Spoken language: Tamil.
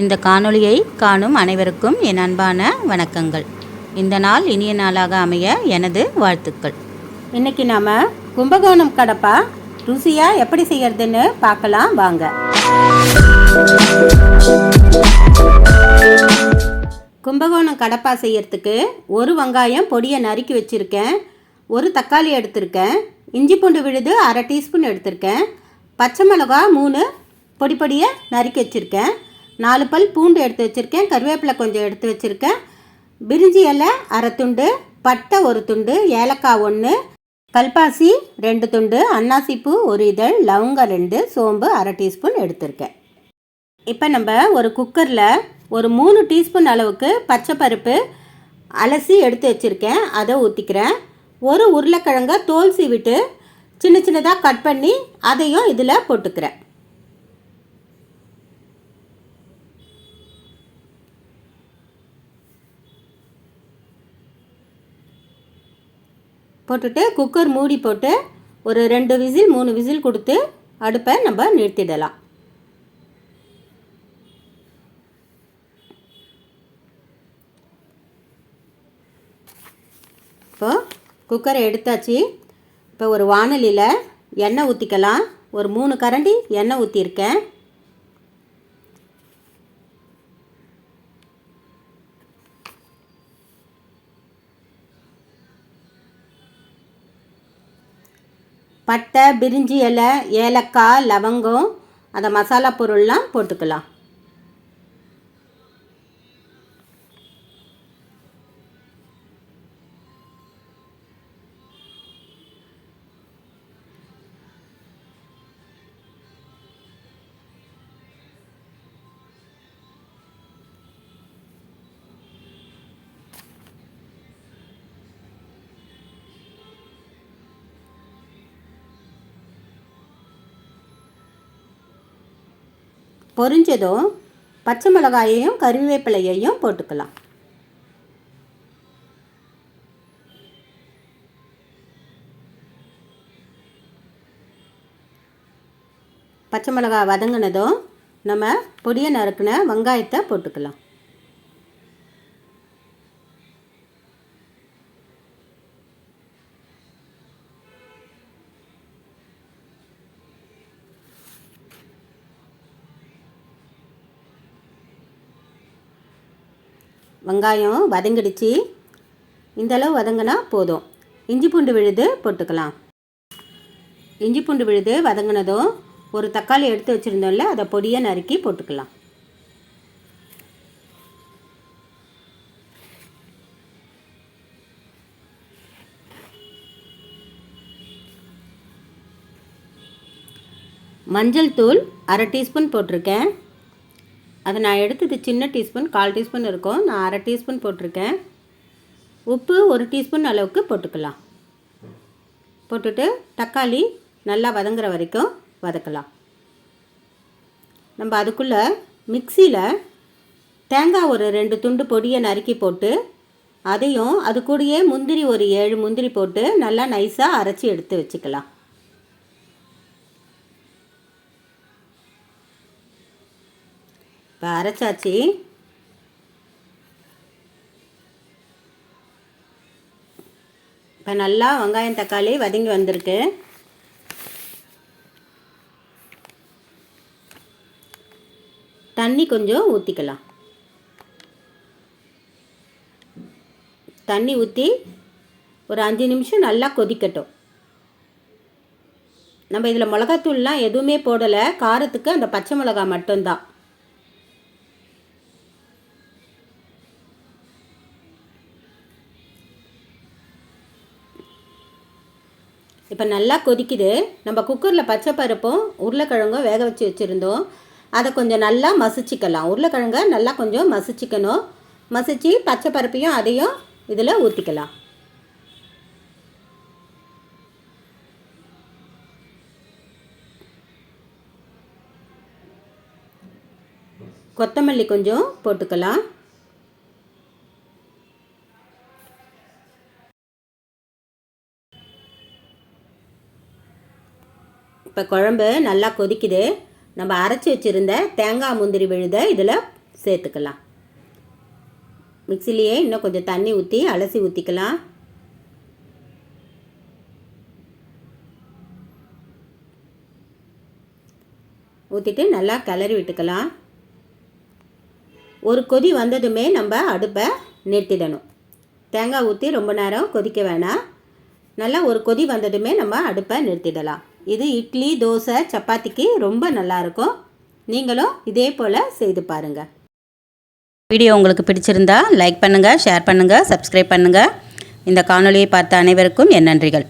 இந்த காணொளியை காணும் அனைவருக்கும் என் அன்பான வணக்கங்கள். இந்த நாள் இனிய நாளாக அமைய எனது வாழ்த்துக்கள். இன்னைக்கு நாம கும்பகோணம் கடப்பா ருசியா எப்படி செய்யறதுன்னு பார்க்கலாம் வாங்க. கும்பகோணம் கடப்பா செய்யறதுக்கு ஒரு வெங்காயம் பொடியை நறுக்கி வச்சிருக்கேன் ஒரு தக்காளி எடுத்திருக்கேன் இஞ்சி பூண்டு விழுது அரை டீஸ்பூன் எடுத்திருக்கேன் பச்சை மிளகா மூணு பொடி பொடியை நறுக்கி வச்சுருக்கேன் நாலு பல் பூண்டு எடுத்து வச்சுருக்கேன். கருவேப்பிலை கொஞ்சம் எடுத்து வச்சுருக்கேன். பிரிஞ்சி இலை அரை துண்டு பட்டை ஒரு துண்டு ஏலக்காய் ஒன்று கல்பாசி ரெண்டு துண்டு அன்னாசிப்பூ ஒரு இதழ் லவங்கம் ரெண்டு சோம்பு அரை டீஸ்பூன் எடுத்திருக்கேன். இப்போ நம்ம ஒரு குக்கரில் ஒரு மூணு டீஸ்பூன் அளவுக்கு பச்சை பருப்பு அலசி எடுத்து வச்சுருக்கேன். அதை ஊற்றிக்கிறேன் ஒரு உருளைக்கிழங்க தோல் சீவிட்டு சின்ன சின்னதாக கட் பண்ணி அதையும் இதில் போட்டுக்கிறேன். போட்டுட்டு குக்கர் மூடி போட்டு ஒரு ரெண்டு விசில் மூணு விசில் கொடுத்து அடுப்பை நம்ம நிறுத்திடலாம். இப்போ குக்கரை எடுத்தாச்சு. இப்போ ஒரு வானலியில் எண்ணெய் ஊற்றிக்கலாம் ஒரு மூணு கரண்டி எண்ணெய் ஊற்றிருக்கேன் பட்டை பிரிஞ்சி இலை ஏலக்காய் லவங்கம் அந்த மசாலா பொருள்லாம் போட்டுக்கலாம். பொரிஞ்சதும் பச்சை மிளகாயையும் கருவேப்பிலையையும் போட்டுக்கலாம். பச்சை மிளகாய் வதங்கினதும் நம்ம பொடியை நறுக்கின வெங்காயத்தை போட்டுக்கலாம். வெங்காயம் வதங்கிடுச்சு. இந்த அளவு வதங்கினா போதும். இஞ்சி பூண்டு விழுது போட்டுக்கலாம். இஞ்சி பூண்டு விழுது வதங்கினதும் ஒரு தக்காளி எடுத்து வச்சுருந்தோம்ல அதை பொடியை நறுக்கி போட்டுக்கலாம். மஞ்சள் தூள் அரை டீஸ்பூன் போட்டிருக்கேன். அது நான் எடுத்தது சின்ன டீஸ்பூன் கால் டீஸ்பூன் இருக்கும். நான் அரை டீஸ்பூன் போட்டிருக்கேன். உப்பு ஒரு டீஸ்பூன் அளவுக்கு போட்டுக்கலாம். போட்டுட்டு தக்காளி நல்லா வதங்குற வரைக்கும் வதக்கலாம். நம்ம அதுக்குள்ளே மிக்சியில் தேங்காய் ஒரு ரெண்டு துண்டு பொடியை நறுக்கி போட்டு அதையும் அது கூடயே முந்திரி ஒரு ஏழு முந்திரி போட்டு நல்லா நைஸாக அரைச்சி எடுத்து வச்சுக்கலாம். இப்போ அரைச்சாச்சு. இப்போ நல்லா வெங்காயம் தக்காளி வதங்கி வந்திருக்கு. தண்ணி கொஞ்சம் ஊற்றிக்கலாம் தண்ணி ஊற்றி ஒரு அஞ்சு நிமிஷம் நல்லா கொதிக்கட்டும். நம்ம இதில் மிளகாத்தூள்லாம் எதுவுமே போடலை. காரத்துக்கு அந்த பச்சை மிளகா மட்டும்தான். இப்போ நல்லா கொதிக்குது. நம்ம குக்கரில் பச்சை பருப்பும் உருளைக்கிழங்கும் வேக வச்சு வச்சுருந்தோம். அதை கொஞ்சம் நல்லா மசிச்சிக்கலாம். உருளைக்கிழங்க நல்லா கொஞ்சம் மசிச்சிக்கணும். மசிச்சு பச்சை பருப்பையும் அதையும் இதில் ஊற்றிக்கலாம் கொத்தமல்லி கொஞ்சம் போட்டுக்கலாம். இப்போ குழம்பு நல்லா கொதிக்குது. நம்ம அரைச்சி வச்சுருந்த தேங்காய் முந்திரி விழுத இதில் சேர்த்துக்கலாம். மிக்சிலேயே இன்னும் கொஞ்சம் தண்ணி ஊற்றி அலசி ஊற்றிக்கலாம் ஊற்றிட்டு நல்லா கிளறி விட்டுக்கலாம். ஒரு கொதி வந்ததுமே நம்ம அடுப்பை நிறுத்திடணும். தேங்காய் ஊற்றி ரொம்ப நேரம் கொதிக்க வேணாம். நல்லா ஒரு கொதி வந்ததுமே நம்ம அடுப்பை நிறுத்திடலாம். இது இட்லி தோசை சப்பாத்திக்கு ரொம்ப நல்லாயிருக்கும். நீங்களும் இதே போல் செய்து பாருங்கள் வீடியோ உங்களுக்கு பிடிச்சிருந்தா லைக் பண்ணுங்கள் ஷேர் பண்ணுங்கள் சப்ஸ்கிரைப் பண்ணுங்கள் இந்த காணொலியை பார்த்த அனைவருக்கும் என் நன்றிகள்.